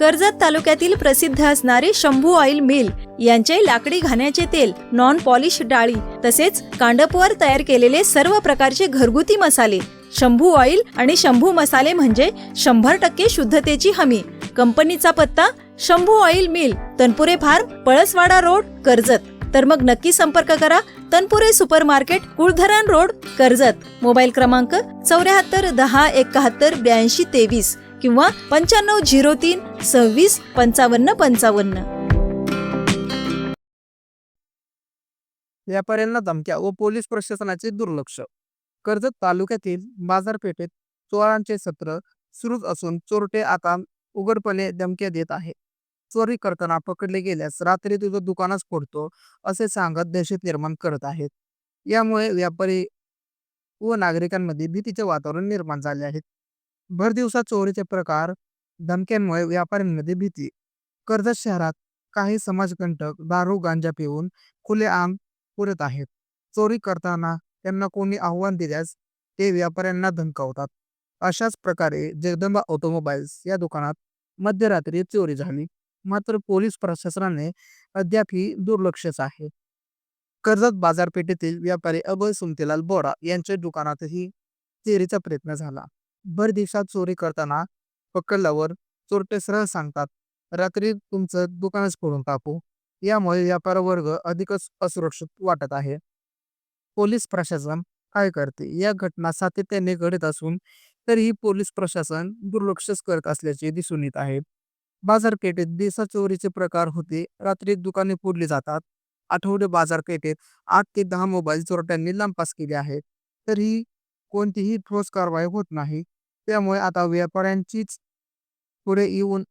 कर्जत तालुक्यातील प्रसिद्ध असणारे शंभू ऑइल मिल यांचे लाकडी घाण्याचे तेल नॉन पॉलिश डाळी तसेच कांडपवर तयार केलेले सर्व प्रकारचे घरगुती मसाले शंभू ऑइल आणि शंभू मसाले म्हणजे शंभर टक्के शुद्धतेची हमी. कंपनीचा पत्ता Shambhu oil mill Tanpure farm Palaswada road Karjat. तर मग नक्की संपर्क करा Tanpure super market Kuldharan road Karjat. Mobile क्रमांक चौऱ्याहत्तर दहा एकाहत्तर ब्याऐंशी तेवीस. किंवा पंच्याण्णव झिरो तीन सव्वीस पंचावन्न पंचावन्न. व्यापाऱ्यांना धमक्या व पोलीस प्रशासनाचे दुर्लक्ष. कर्जत तालुक्यातील बाजारपेठेत चोरांचे सत्र सुरूच असून चोरटे आता उघडपणे धमक्या देत आहे चोरी करताना पकडले गेल्यास रात्री तुझं दुकानच फोडतो असे सांगत दहशत निर्माण करत आहेत. यामुळे व्यापारी व नागरिकांमध्ये भीतीचे वातावरण निर्माण झाले आहे. भरदिवसात चोरीचे प्रकार धमक्यांमुळे व्यापाऱ्यांमध्ये भीती. कर्जत शहरात काही समाजकंटक दारू गांजा पिऊन खुलेआम पुरत आहेत. चोरी करताना त्यांना कोणी आव्हान दिल्यास ते व्यापाऱ्यांना धमकावतात. अशाच प्रकारे जगदंबा ऑटोमोबाईल्स या दुकानात मध्यरात्री चोरी झाली. मात्र पोलीस प्रशासनाने अद्यापही दुर्लक्षच आहे. कर्जत बाजारपेठेतील व्यापारी अभय सुमतीलाल बोरा यांच्या दुकानातही चोरीचा प्रयत्न झाला. भर दिवसात चोरी करताना पकडल्यावर चोरटे सरळ सांगतात रात्री तुमचं दुकानच फोडून टाकू. यामुळे व्यापार वर्ग अधिकच असुरक्षित वाटत आहे. पोलीस प्रशासन काय करते? या घटना सातत्याने घडत असून तरीही पोलीस प्रशासन दुर्लक्षच करत असल्याचे दिसून येत आहे. बाजारपेठेत दिवसा चोरीचे प्रकार होते रात्री दुकाने फोडली जातात. आठवडे बाजारपेठेत आठ ते दहा मोबाईल चोरट्यांनी लंपास केले आहेत. तरीही कोणतीही ठोस कारवाई होत नाही. त्यामुळे आता व्यापाऱ्यांचीच पुढे येऊन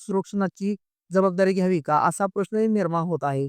सुरक्षणाची जबाबदारी घ्यावी का? असा प्रश्नही निर्माण होत आहे.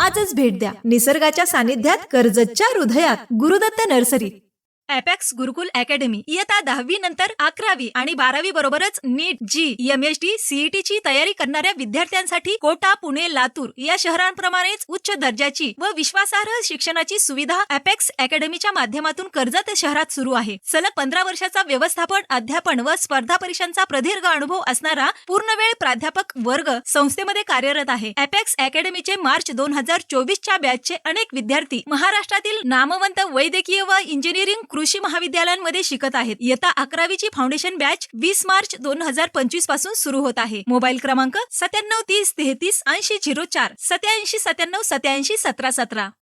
आजच भेट द्या. निसर्गाच्या सानिध्यात कर्जतच्या हृदयात Gurudatta nursery. Apex Gurukul academy इयत्ता दहावी नंतर अकरावी आणि बारावी बरोबरच NEET JEE M H T CET ची तयारी करणाऱ्या विद्यार्थ्यांसाठी कोटा पुणे लातूर या शहरांप्रमाणेच उच्च दर्जाची व विश्वासार्ह शिक्षणाची सुविधा अपॅक्स अकॅडमीच्या माध्यमातून कर्जत शहरात सुरू आहे. सलग पंधरा वर्षाचा व्यवस्थापन अध्यापन व स्पर्धा परीक्षांचा प्रदीर्घ अनुभव असणारा पूर्णवेळ प्राध्यापक वर्ग संस्थेमध्ये कार्यरत आहे. अपॅक्स अकॅडमीचे मार्च दोन हजार चोवीसच्या बॅचचे अनेक विद्यार्थी महाराष्ट्रातील नामवंत वैद्यकीय व इंजिनिअरिंग कृषी महाविद्यालयांमध्ये शिकत आहेत. इयत्ता अकरावीची फाउंडेशन बॅच वीस मार्च दोन हजार पंचवीसपासून सुरू होत आहे. मोबाईल क्रमांक सत्त्याण्णव तीस तेहतीस ऐंशी झिरो चार सत्याऐंशी सत्त्याण्णव सत्याऐंशी सतरा सतरा.